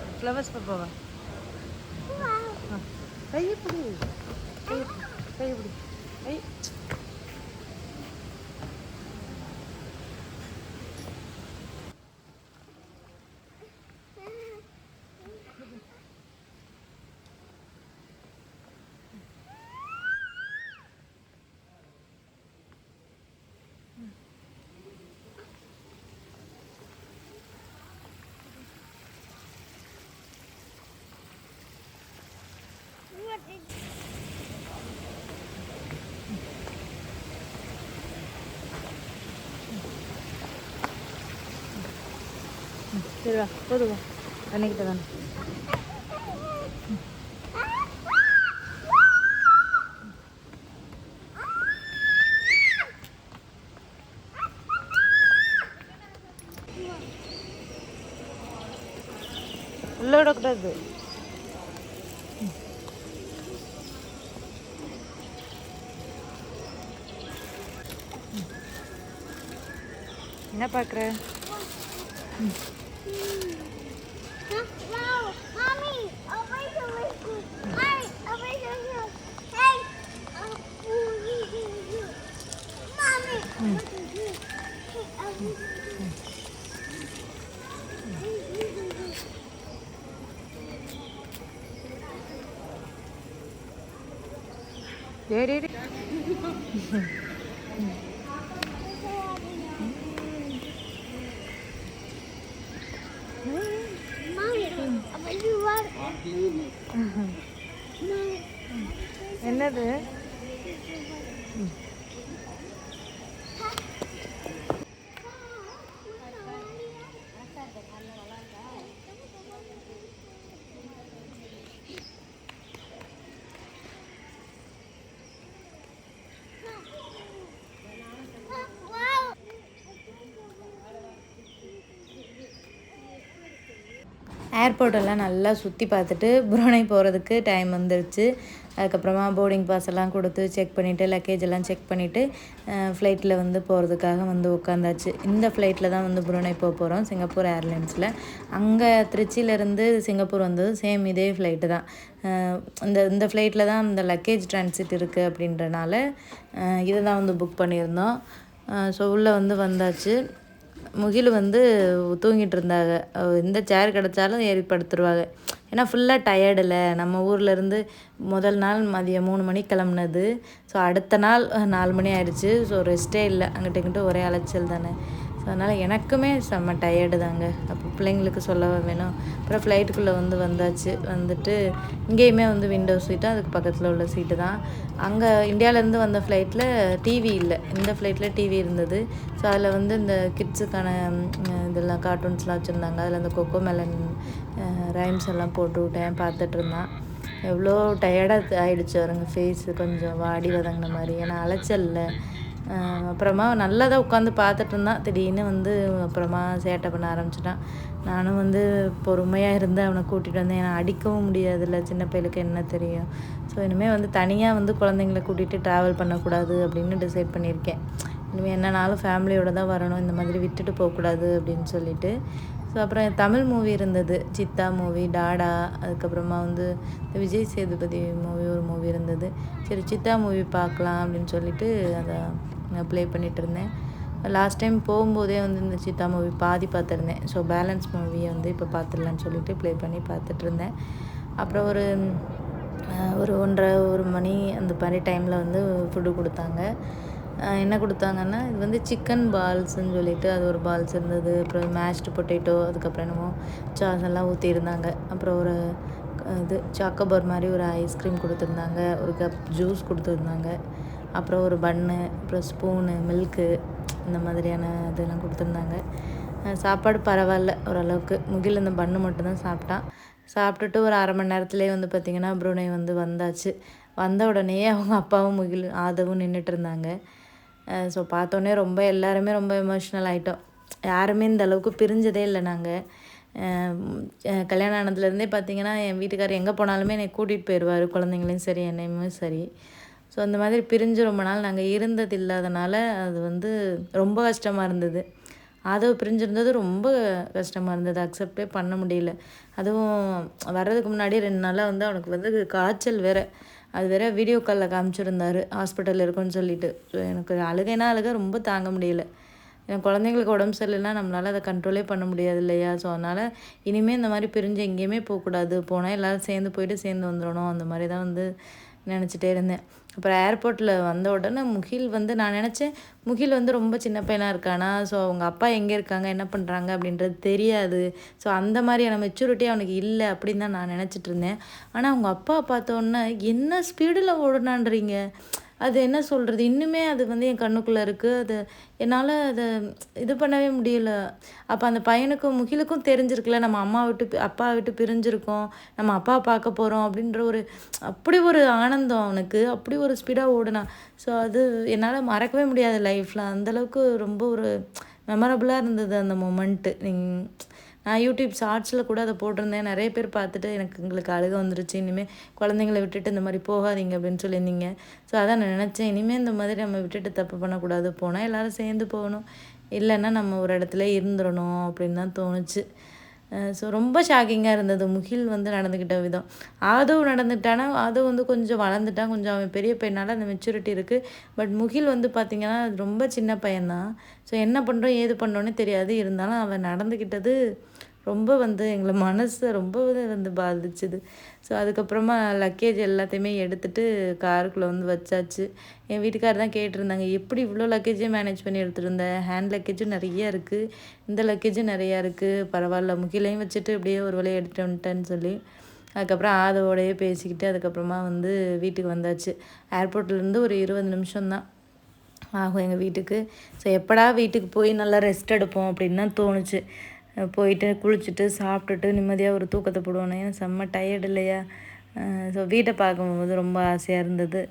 சரி வா போதும் அன்னைக்கிட்ட தானே உள்ள விடக்கூடாது. என்ன பார்க்குற? No, Did it? (laughs) என்னது? ஏர்போர்ட்டெல்லாம் ஏர்போர்ட் எல்லாம் நல்லா சுற்றி பார்த்துட்டு புரோனை போகிறதுக்கு டைம் வந்துருச்சு. அதுக்கப்புறமா போர்டிங் பாஸ் எல்லாம் கொடுத்து செக் பண்ணிவிட்டு லக்கேஜ் எல்லாம் செக் பண்ணிவிட்டு ஃப்ளைட்டில் வந்து போகிறதுக்காக வந்து உட்காந்தாச்சு. இந்த ஃப்ளைட்டில் தான் வந்து புரோனை போக போகிறோம் சிங்கப்பூர் ஏர்லைன்ஸில் அங்கே திருச்சியிலேருந்து சிங்கப்பூர் வந்தது சேம் இதே ஃப்ளைட்டு தான். இந்த இந்த ஃப்ளைட்டில் தான் இந்த லக்கேஜ் டிரான்சிட் இருக்குது அப்படின்றனால இதை தான் வந்து புக் பண்ணியிருந்தோம். ஸோ உள்ளே வந்து வந்தாச்சு. முகில் வந்து தூங்கிட்டு இருந்தாங்க. எந்த சேர் கிடச்சாலும் ஏறி படுத்துருவாங்க ஏன்னா ஃபுல்லாக டயர்டில் நம்ம ஊர்லேருந்து முதல் நாள் மதியம் மூணு மணிக்கு கிளம்புனது. ஸோ அடுத்த நாள் நாலு மணி ஆயிடுச்சு. ஸோ ரெஸ்ட்டே இல்லை. அங்கிட்ட இங்கிட்ட ஒரே அலைச்சல் தானே. ஸோ அதனால் எனக்குமே செம்ம டயர்டு தாங்க. அப்போ பிள்ளைங்களுக்கு சொல்லவே வேணும். அப்புறம் ஃப்ளைட்டுக்குள்ளே வந்து வந்தாச்சு. வந்துட்டு இங்கேயுமே வந்து விண்டோ சீட்டு அதுக்கு பக்கத்தில் உள்ள சீட்டு தான். அங்கே இந்தியாவிலேருந்து வந்த ஃப்ளைட்டில் டிவி இல்லை. இந்த ஃப்ளைட்டில் டிவி இருந்தது. ஸோ அதில் வந்து இந்த கிட்ஸுக்கான இதெல்லாம் கார்ட்டூன்ஸ்லாம் வச்சுருந்தாங்க. அதில் அந்த கொக்கோ மெலன் ரைம்ஸ் எல்லாம் போட்டு விட்டேன். பார்த்துட்டு இருந்தான். எவ்வளோ டயர்டாக ஆகிடுச்சு அவருங்க ஃபேஸு கொஞ்சம் வாடி வதங்கின மாதிரி. ஏன்னா அலைச்சல்ல. இல்லை அப்புறமா நல்லா தான் உட்காந்து பார்த்துட்டு இருந்தான். திடீர்னு வந்து அப்புறமா சேட்டை பண்ண ஆரம்பிச்சிட்டான். நானும் வந்து பொறுமையாக இருந்து அவனை கூட்டிகிட்டு வந்தேன். ஏன்னா அடிக்கவும் முடியாதுல்ல. சின்ன பையலுக்கு என்ன தெரியும். ஸோ இனிமேல் வந்து தனியாக வந்து குழந்தைங்கள கூட்டிகிட்டு ட்ராவல் பண்ணக்கூடாது அப்படின்னு டிசைட் பண்ணியிருக்கேன். இனிமேல் என்னனாலும் ஃபேமிலியோடு தான் வரணும். இந்த மாதிரி விட்டுட்டு போகக்கூடாது அப்படின்னு சொல்லிட்டு ஸோ அப்புறம் தமிழ் மூவி இருந்தது. சித்தா மூவி டாடா அதுக்கப்புறமா வந்து இந்த விஜய் சேதுபதி மூவி ஒரு மூவி இருந்தது. சரி சித்தா மூவி பார்க்கலாம் அப்படின்னு சொல்லிட்டு அதை ப்ளே பண்ணிகிட்டு இருந்தேன். லாஸ்ட் டைம் போகும்போதே வந்து இந்த சித்தா மூவி பாதி பார்த்துருந்தேன். ஸோ பேலன்ஸ் மூவியை வந்து இப்போ பார்த்துடலான்னு சொல்லிட்டு ப்ளே பண்ணி பார்த்துட்டு இருந்தேன். அப்புறம் ஒரு ஒரு ஒன்றரை ஒரு மணி அந்த மாதிரி டைமில் வந்து ஃபுட்டு கொடுத்தாங்க. என்ன கொடுத்தாங்கன்னா இது வந்து சிக்கன் பால்ஸ்ன்னு சொல்லிட்டு அது ஒரு பால்ஸ் இருந்தது. அப்புறம் மேஷ்டு பொட்டேட்டோ அதுக்கப்புறம் என்னமோ சாஸ் எல்லாம் ஊற்றிருந்தாங்க அப்புறம் ஒரு இது சாக்கோபார் மாதிரி ஒரு ஐஸ்கிரீம் கொடுத்துருந்தாங்க. ஒரு கப் ஜூஸ் கொடுத்துருந்தாங்க. அப்புறம் ஒரு பன்னு அப்புறம் ஸ்பூனு மில்க்கு இந்த மாதிரியான இதெல்லாம் கொடுத்துருந்தாங்க. சாப்பாடு பரவாயில்ல ஓரளவுக்கு. முகில் இந்த பண்ணு மட்டும்தான் சாப்பிட்டான் சாப்பிட்டுட்டு ஒரு அரை மணி நேரத்துலேயே வந்து பார்த்திங்கன்னா ப்ரூனை வந்து வந்தாச்சு. வந்த உடனே அவங்க அப்பாவும் முகில் ஆதவும் நின்றுட்டு இருந்தாங்க. ஸோ பார்த்தோன்னே ரொம்ப எல்லாருமே ரொம்ப எமோஷ்னல் ஆகிட்டோம் யாருமே இந்த அளவுக்கு பிரிஞ்சதே இல்லை நாங்கள் கல்யாணம் ஆனதுலேருந்தே பார்த்தீங்கன்னா என் வீட்டுக்காரர் எங்கே போனாலுமே என்னை கூட்டிகிட்டு போயிடுவார் குழந்தைங்களையும் சரி என்னையுமே சரி. ஸோ அந்த மாதிரி பிரிஞ்சு ரொம்ப நாள் நாங்கள் இருந்தது இல்லாதனால அது வந்து ரொம்ப கஷ்டமாக இருந்தது. ஆதவ பிரிஞ்சிருந்தது ரொம்ப கஷ்டமாக இருந்தது. அக்செப்டே பண்ண முடியல. அதுவும் வர்றதுக்கு முன்னாடி ரெண்டு நாளாக வந்து அவனுக்கு வந்து காய்ச்சல் வேறு. அது வேற வீடியோ காலில் காமிச்சிருந்தாரு ஹாஸ்பிட்டலில் இருக்குன்னு சொல்லிட்டு. ஸோ எனக்கு அழுகைனா அழுக ரொம்ப தாங்க முடியல. என் குழந்தைங்களுக்கு உடம்பு சரியில்லைனா நம்மளால் அதை கண்ட்ரோலே பண்ண முடியாது இல்லையா? ஸோ அதனால் இனிமேல் இந்த மாதிரி பிரிஞ்சு எங்கேயுமே போகக்கூடாது. போனால் எல்லோரும் சேர்ந்து போயிட்டு சேர்ந்து வந்துடணும். அந்த மாதிரி தான் வந்து நினச்சிட்டே இருந்தேன். அப்புறம் ஏர்போர்ட்டில் வந்த உடனே முகில் வந்து நான் நினச்சேன் முகில் வந்து ரொம்ப சின்ன பையனாக இருக்கானா? ஸோ அவங்க அப்பா எங்கே இருக்காங்க? என்ன பண்ணுறாங்க அப்படின்றது தெரியாது. ஸோ அந்த மாதிரியான மெச்சூரிட்டி அவனுக்கு இல்லை அப்படின்னு தான் நான் நினச்சிட்டு இருந்தேன். ஆனால் அவங்க அப்பா பார்த்தோன்னே என்ன ஸ்பீடில் ஓடுனான்றீங்க? அது என்ன சொல்கிறது இன்னுமே அது வந்து என் கண்ணுக்குள்ளே இருக்குது அது என்னால் அதை இது பண்ணவே முடியல. அப்போ அந்த பையனுக்கும் முகிலுக்கும் தெரிஞ்சிருக்குல்ல நம்ம அம்மா விட்டு அப்பா விட்டு பிரிஞ்சிருக்கோம். நம்ம அப்பா பார்க்க போகிறோம் அப்படின்ற ஒரு அப்படி ஒரு ஆனந்தம் அவனுக்கு. அப்படி ஒரு ஸ்பீடாக ஓடுனான் ஸோ அது என்னால் மறக்கவே முடியாது லைஃப்பில் அந்தளவுக்கு ரொம்ப ஒரு மெமரபுளாக இருந்தது அந்த மொமெண்ட்டு நான் யூடியூப் ஷார்ட்ஸில் கூட அதை போட்டிருந்தேன். நிறைய பேர் பார்த்துட்டு எனக்கு எங்களுக்கு அழுக வந்துருச்சு. இனிமேல் குழந்தைங்கள விட்டுட்டு இந்த மாதிரி போகாதீங்க அப்படின்னு சொல்லியிருந்தீங்க. ஸோ அதான் நான் நினச்சேன். இனிமேல் இந்த மாதிரி நம்ம விட்டுட்டு தப்பு பண்ணக்கூடாது. போனால் எல்லோரும் சேர்ந்து போகணும். இல்லைன்னா நம்ம ஒரு இடத்துல இருந்துடணும் அப்படின்னு தான் தோணுச்சு. ஸோ ரொம்ப ஷாக்கிங்காக இருந்தது. முகில் வந்து நடந்துக்கிட்ட விதம். ஆதவ் நடந்துட்டானா? ஆதவ் வந்து கொஞ்சம் வளர்ந்துட்டான். கொஞ்சம் அவன் பெரிய பையனால் அந்த மெச்சூரிட்டி இருக்குது பட் முகில் வந்து பார்த்திங்கன்னா ரொம்ப சின்ன பையன்தான். ஸோ என்ன பண்ணுறோம் ஏது பண்ணுறோன்னே தெரியாது. இருந்தாலும் அவன் நடந்துக்கிட்டது ரொம்ப வந்து எங்களை மனசை ரொம்ப வந்து பாதிச்சுது. ஸோ அதுக்கப்புறமா லக்கேஜ் எல்லாத்தையுமே எடுத்துட்டு காருக்குள்ளே வந்து வச்சாச்சு. என் வீட்டுக்காரர் தான் கேட்டிருந்தாங்க எப்படி இவ்வளோ லக்கேஜே மேனேஜ் பண்ணி எடுத்துகிட்டு ஹேண்ட் லக்கேஜும் நிறைய இருக்குது இந்த லக்கேஜும் நிறையா இருக்குது பரவாயில்ல முகிலையும் வச்சுட்டு இப்படியே ஒரு வழியை எடுத்துட்டு வந்துட்டேன்னு சொல்லி. அதுக்கப்புறம் ஆதவோடையே பேசிக்கிட்டு அதுக்கப்புறமா வந்து வீட்டுக்கு வந்தாச்சு. ஏர்போர்ட்லேருந்து ஒரு இருபது நிமிஷம்தான் ஆகும் எங்கள் வீட்டுக்கு. ஸோ எப்படா வீட்டுக்கு போய் நல்லா ரெஸ்ட் எடுப்போம் அப்படின்னு தான் தோணுச்சு. போயிட்டு குளிச்சுட்டு சாப்பிட்டுட்டு நிம்மதியாக ஒரு தூக்கத்தை போடுவோன்னு ஏன்னா செம்ம டயர்டு இல்லையா? ஸோ வீட்டை பார்க்கும்போது ரொம்ப ஆசையாக இருந்தது.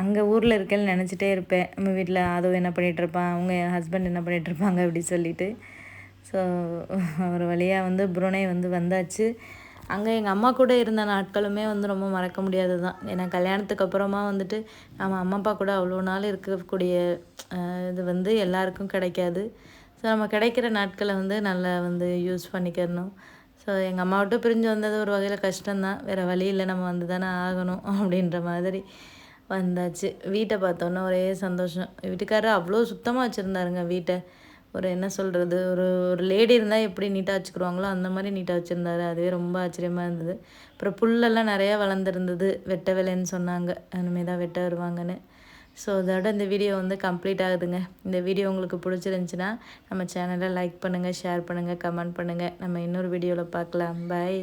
அங்கே ஊரில் இருக்கேன்னு நினச்சிட்டே இருப்பேன். நம்ம வீட்டில் அதுவும் என்ன பண்ணிகிட்டு இருப்பான் அவங்க என் ஹஸ்பண்ட் என்ன பண்ணிகிட்டு இருப்பாங்க அப்படி சொல்லிட்டு. ஸோ ஒரு வழியாக வந்து புருனே வந்து வந்தாச்சு. அங்கே எங்கள் அம்மா கூட இருந்த நாட்களுமே வந்து ரொம்ப மறக்க முடியாது தான் ஏன்னா கல்யாணத்துக்கு அப்புறமா வந்துட்டு நம்ம அம்மா அப்பா கூட அவ்வளோ நாள் இருக்கக்கூடிய இது வந்து எல்லாருக்கும் கிடைக்காது. ஸோ நம்ம கிடைக்கிற நாட்களை வந்து நல்லா வந்து யூஸ் பண்ணிக்கிறணும் ஸோ எங்கள் அம்மா விட்டு பிரிஞ்சு வந்தது ஒரு வகையில் கஷ்டம்தான். வேறு வழி இல்லை நம்ம வந்து தானே ஆகணும் (laughs) அப்படின்ற மாதிரி வந்தாச்சு. வீட்டை பார்த்தோன்னே ஒரே சந்தோஷம். வீட்டுக்காரர் அவ்வளோ சுத்தமாக வச்சுருந்தாருங்க வீட்டை. ஒரு என்ன சொல்கிறது ஒரு ஒரு லேடி இருந்தால் எப்படி நீட்டாக வச்சுக்கிருவாங்களோ அந்த மாதிரி நீட்டாக வச்சுருந்தாரு. அதுவே ரொம்ப ஆச்சரியமாக இருந்தது. அப்புறம் புல்லெல்லாம் நிறையா வளர்ந்துருந்தது. வெட்ட வேலைன்னு சொன்னாங்க. இனிமேல் தான் வெட்ட வருவாங்கன்னு. ஸோ அதோட இந்த வீடியோ வந்து கம்ப்ளீட் ஆகுதுங்க. இந்த வீடியோ உங்களுக்கு பிடிச்சிருந்துச்சின்னா நம்ம சேனலை லைக் பண்ணுங்கள் ஷேர் பண்ணுங்கள் கமெண்ட் பண்ணுங்கள் நம்ம இன்னொரு வீடியோவில் பார்க்கலாம். பாய்